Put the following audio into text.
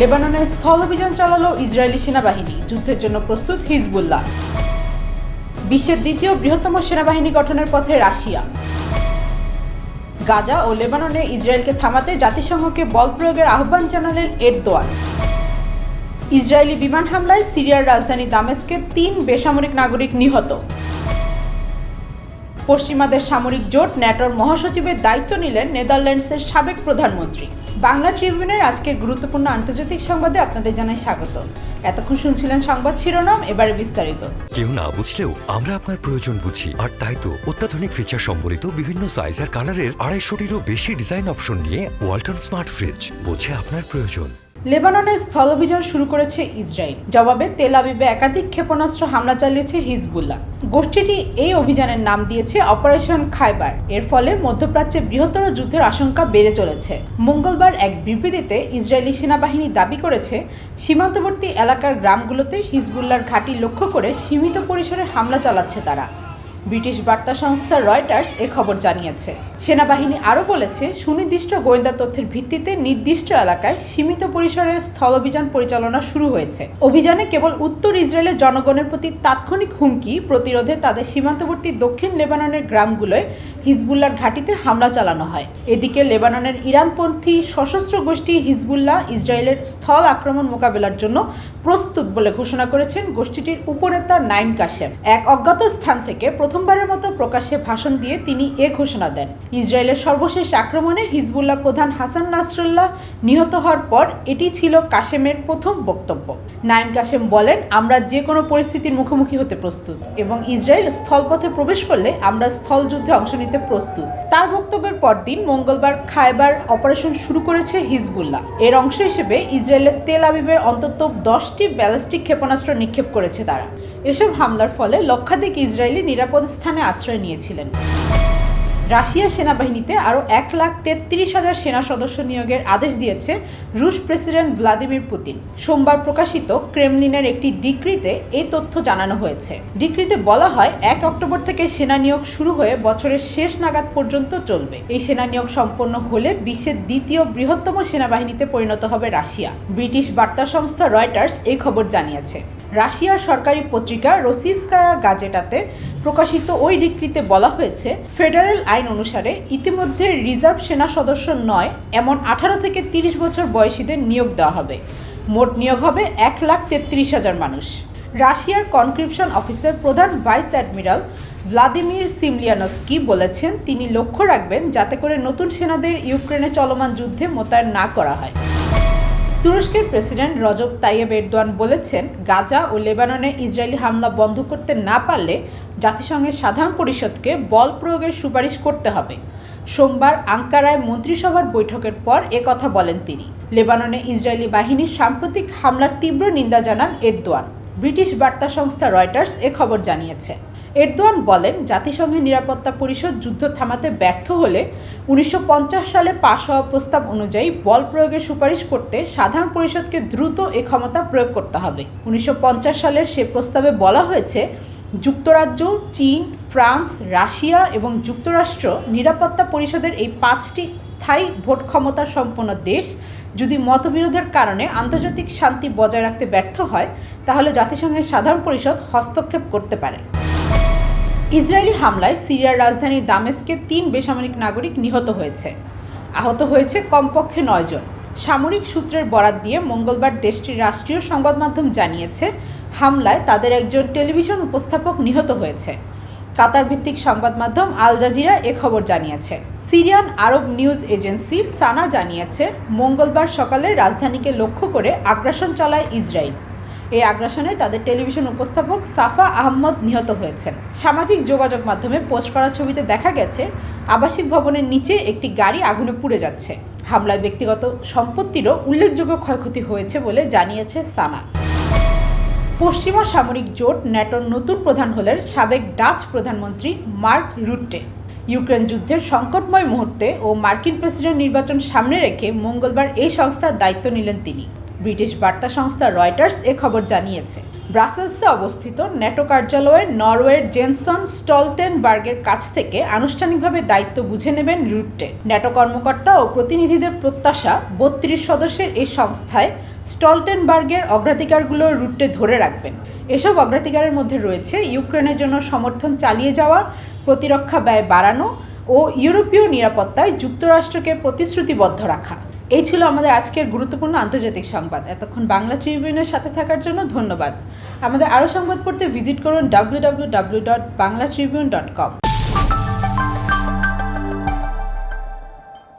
লেবাননে স্থল অভিযান চালালো ইসরায়েলি সেনাবাহিনী। যুদ্ধের জন্য প্রস্তুত হিজবুল্লাহ। বিশ্বের দ্বিতীয় বৃহত্তম সেনাবাহিনী গঠনের পথে রাশিয়া। গাজা ও লেবাননে ইসরায়েলকে থামাতে জাতিসংঘকে বল প্রয়োগের আহ্বান জানালেন এরদোয়ান। ইসরায়েলি বিমান হামলায় সিরিয়ার রাজধানী দামেস্কে তিন বেসামরিক নাগরিক নিহত। পশ্চিমাদের সামরিক জোট ন্যাটোর মহাসচিবের দায়িত্ব নিলেন নেদারল্যান্ডসের সাবেক প্রধানমন্ত্রী। বাংলা ট্রিবিউনের আজকের গুরুত্বপূর্ণ আন্তর্জাতিক সংবাদে আপনাদের জানাই স্বাগত। এতক্ষণ শুনছিলেন সংবাদ শিরোনাম, এবারে বিস্তারিত। কেউ না বুঝলেও আমরা আপনার প্রয়োজন বুঝি। আর তাই তো অত্যাধুনিক ফিচার সম্বলিত বিভিন্ন সাইজ আর কালারের আড়াইশোটিরও বেশি ডিজাইন অপশন নিয়ে ওয়ালটন স্মার্ট ফ্রিজ বোঝে আপনার প্রয়োজন। লেবাননে স্থল অভিযান শুরু করেছে ইসরায়েল। জবাবে তেল আবিবে একাধিক ক্ষেপণাস্ত্র হামলা চালিয়েছে হিজবুল্লাহ। গোষ্ঠীটি এই অভিযানের নাম দিয়েছে অপারেশন খাইবার। এর ফলে মধ্যপ্রাচ্যে বৃহত্তর যুদ্ধের আশঙ্কা বেড়ে চলেছে। মঙ্গলবার এক বিবৃতিতে ইসরায়েলি সেনাবাহিনী দাবি করেছে, সীমান্তবর্তী এলাকার গ্রামগুলোতে হিজবুল্লার ঘাঁটি লক্ষ্য করে সীমিত পরিসরে হামলা চালাচ্ছে তারা। ব্রিটিশ বার্তা সংস্থা রয়টার্স এ খবর জানিয়েছে। সেনাবাহিনী আরও বলেছে, সুনির্দিষ্ট গোয়েন্দা তথ্যের ভিত্তিতে নির্দিষ্ট এলাকায় সীমিত পরিসরে স্থল অভিযান পরিচালনা শুরু হয়েছে। অভিযানে কেবল উত্তর ইসরায়েলের জনগণের প্রতি তাৎক্ষণিক হুমকি, প্রতিরোধে তাদের সীমান্তবর্তী দক্ষিণ লেবাননের গ্রামগুলোয় হিজবুল্লার ঘাঁটিতে হামলা চালানো হয়। এদিকে লেবাননের ইরানপন্থী সশস্ত্র গোষ্ঠী হিজবুল্লাহ ইসরায়েলের স্থল আক্রমণ মোকাবেলার জন্য প্রস্তুত বলে ঘোষণা করেছেন গোষ্ঠীটির উপনেতা নাইম কাশেম। এক অজ্ঞাত স্থান থেকে প্রথমবারের মতো প্রকাশ্যে ভাষণ দিয়ে তিনি এ ঘোষণা দেন। ইসরায়েলের সর্বশেষ আক্রমণে হিজবুল্লাহ প্রধান হাসান নাসরুল্লাহ নিহত হওয়ার পর এটি ছিল কাশেমের প্রথম বক্তব্য। নাইম কাশেম বলেন, আমরা যে কোনো পরিস্থিতির মুখোমুখি হতে প্রস্তুত এবং ইসরায়েল স্থলপথে প্রবেশ করলে আমরা স্থল যুদ্ধে অংশ নিতে প্রস্তুত। তার বক্তব্যের পরদিন মঙ্গলবার খায়বার অপারেশন শুরু করেছে হিজবুল্লাহ। এর অংশ হিসেবে ইসরায়েলের তেল আবিবের অন্তত দশটি ব্যালিস্টিক ক্ষেপণাস্ত্র নিক্ষেপ করেছে তারা। এসব হামলার ফলে লক্ষাধিক ইসরায়েলি নিরাপদ স্থানে আশ্রয় নিয়েছিলেন। রাশিয়া সেনাবাহিনীতে আরও এক লাখ তেত্রিশ হাজার সেনা সদস্য নিয়োগের আদেশ দিয়েছে রুশ প্রেসিডেন্ট ভ্লাদিমির পুতিন। সোমবার প্রকাশিত ক্রেমলিনের একটি ডিক্রিতে এই তথ্য জানানো হয়েছে। ডিক্রিতে বলা হয়, এক অক্টোবর থেকে সেনা নিয়োগ শুরু হয়ে বছরের শেষ নাগাদ পর্যন্ত চলবে। এই সেনা নিয়োগ সম্পন্ন হলে বিশ্বের দ্বিতীয় বৃহত্তম সেনাবাহিনীতে পরিণত হবে রাশিয়া। ব্রিটিশ বার্তা সংস্থা রয়টার্স এই খবর জানিয়েছে। রাশিয়ার সরকারি পত্রিকা রসিস্কায়া গাজেটাতে প্রকাশিত ওই ডিক্রিতে বলা হয়েছে, ফেডারেল আইন অনুসারে ইতিমধ্যে রিজার্ভ সেনা সদস্য নয়, এমন আঠারো থেকে তিরিশ বছর বয়সীদের নিয়োগ দেওয়া হবে। মোট নিয়োগ হবে এক লাখ তেত্রিশ হাজার মানুষ। রাশিয়ার কনক্রিপশন অফিসের প্রধান ভাইস অ্যাডমিরাল ভ্লাদিমির সিমলিয়ানস্কি বলেছেন, তিনি লক্ষ্য রাখবেন যাতে করে নতুন সেনাদের ইউক্রেনে চলমান যুদ্ধে মোতায়েন না করা হয়। তুরস্কের প্রেসিডেন্ট রজব তাইয়েব এরদোয়ান বলেছেন, গাজা ও লেবাননে ইসরায়েলি হামলা বন্ধ করতে না পারলে জাতিসংঘের সাধারণ পরিষদকে বল প্রয়োগের সুপারিশ করতে হবে। সোমবার আঙ্কারায় মন্ত্রিসভার বৈঠকের পর কথা বলেন তিনি। লেবাননে ইসরায়েলি বাহিনীর সাম্প্রতিক হামলার তীব্র নিন্দা জানান এরদোয়ান। ব্রিটিশ বার্তা সংস্থা রয়টার্স এ খবর জানিয়েছে। এরদোয়ান বলেন, জাতিসংঘের নিরাপত্তা পরিষদ যুদ্ধ থামাতে ব্যর্থ হলে উনিশশো পঞ্চাশ সালে পাশ হওয়া প্রস্তাব অনুযায়ী বল প্রয়োগের সুপারিশ করতে সাধারণ পরিষদকে দ্রুত এ ক্ষমতা প্রয়োগ করতে হবে। উনিশশো পঞ্চাশ সালের সে প্রস্তাবে বলা হয়েছে, যুক্তরাজ্য, চীন, ফ্রান্স, রাশিয়া এবং যুক্তরাষ্ট্র নিরাপত্তা পরিষদের এই পাঁচটি স্থায়ী ভোট ক্ষমতা সম্পন্ন দেশ যদি মতবিরোধের কারণে আন্তর্জাতিক শান্তি বজায় রাখতে ব্যর্থ হয়, তাহলে জাতিসংঘের সাধারণ পরিষদ হস্তক্ষেপ করতে পারে। ইসরায়েলি হামলায় সিরিয়ার রাজধানী দামেস্কে তিন বেসামরিক নাগরিক নিহত হয়েছে। আহত হয়েছে কমপক্ষে নয়জন সামরিক সূত্রের বরাত দিয়ে মঙ্গলবার দেশটির রাষ্ট্রীয় সংবাদ মাধ্যম জানিয়েছে, হামলায় তাদের একজন টেলিভিশন উপস্থাপক নিহত হয়েছে। কাতার ভিত্তিক সংবাদ মাধ্যম আল জাজিরা এ খবর জানিয়েছে। Syrian Arab news agency SANA জানিয়েছে, মঙ্গলবার সকালে রাজধানীকে লক্ষ্য করে আগ্রাসন চালায় ইসরায়েল। এই আগ্রাসনে তাদের টেলিভিশন উপস্থাপক সাফা আহমদ নিহত হয়েছেন। সামাজিক যোগাযোগ মাধ্যমে পোস্ট করা ছবিতে দেখা গেছে, আবাসিক ভবনের নিচে একটি গাড়ি আগুনে পুড়ে যাচ্ছে। হামলায় ব্যক্তিগত সম্পত্তিরও উল্লেখযোগ্য ক্ষয়ক্ষতি হয়েছে বলে জানিয়েছে সানা। পশ্চিমা সামরিক জোট ন্যাটোর নতুন প্রধান হলেন সাবেক ডাচ প্রধানমন্ত্রী মার্ক রুটে। ইউক্রেন যুদ্ধের সংকটময় মুহূর্তে ও মার্কিন প্রেসিডেন্ট নির্বাচন সামনে রেখে মঙ্গলবার এই সংস্থার দায়িত্ব নিলেন তিনি। ব্রিটিশ বার্তা সংস্থা রয়টার্স এ খবর জানিয়েছে। ব্রাসেলসে অবস্থিত ন্যাটো কার্যালয়ে নরওয়ের জেনসন স্টলটেনবার্গের কাছ থেকে আনুষ্ঠানিকভাবে দায়িত্ব বুঝে নেবেন রুটে ন্যাটো কর্মকর্তা ও প্রতিনিধিদের প্রত্যাশা বত্রিশ সদস্যের এই সংস্থায় স্টলটেনবার্গের অগ্রাধিকারগুলো রুটে ধরে রাখবেন। এসব অগ্রাধিকারের মধ্যে রয়েছে ইউক্রেনের জন্য সমর্থন চালিয়ে যাওয়া, প্রতিরক্ষা ব্যয় বাড়ানো ও ইউরোপীয় নিরাপত্তায় যুক্তরাষ্ট্রকে প্রতিশ্রুতিবদ্ধ রাখা। এই ছিল আমাদের আজকের গুরুত্বপূর্ণ আন্তর্জাতিক সংবাদ। এতক্ষণ বাংলা ট্রিবিউনের সাথে থাকার জন্য ধন্যবাদ। আমাদের আরও সংবাদ পড়তে ভিজিট করুন W W W dot Bangla Tribune dot com